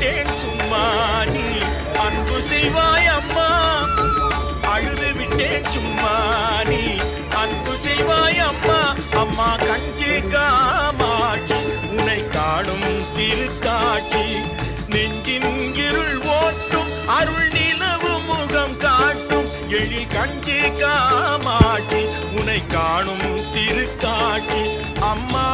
கொண்டேன் சும்மா நீ அன்பு செய்வாய் அம்மா. அழுது விட்டேன் சும்மா நீ அன்பு செய்வாய் அம்மா. அம்மா கஞ்சி காமாட்சி உன்னை காணும் திருக்காட்சி. நெஞ்சின் இருள் ஓட்டும் அருள் நிலவு முகம் காட்டும். எழி கஞ்சி காமாட்சி உன்னை காணும் திருக்காட்சி. அம்மா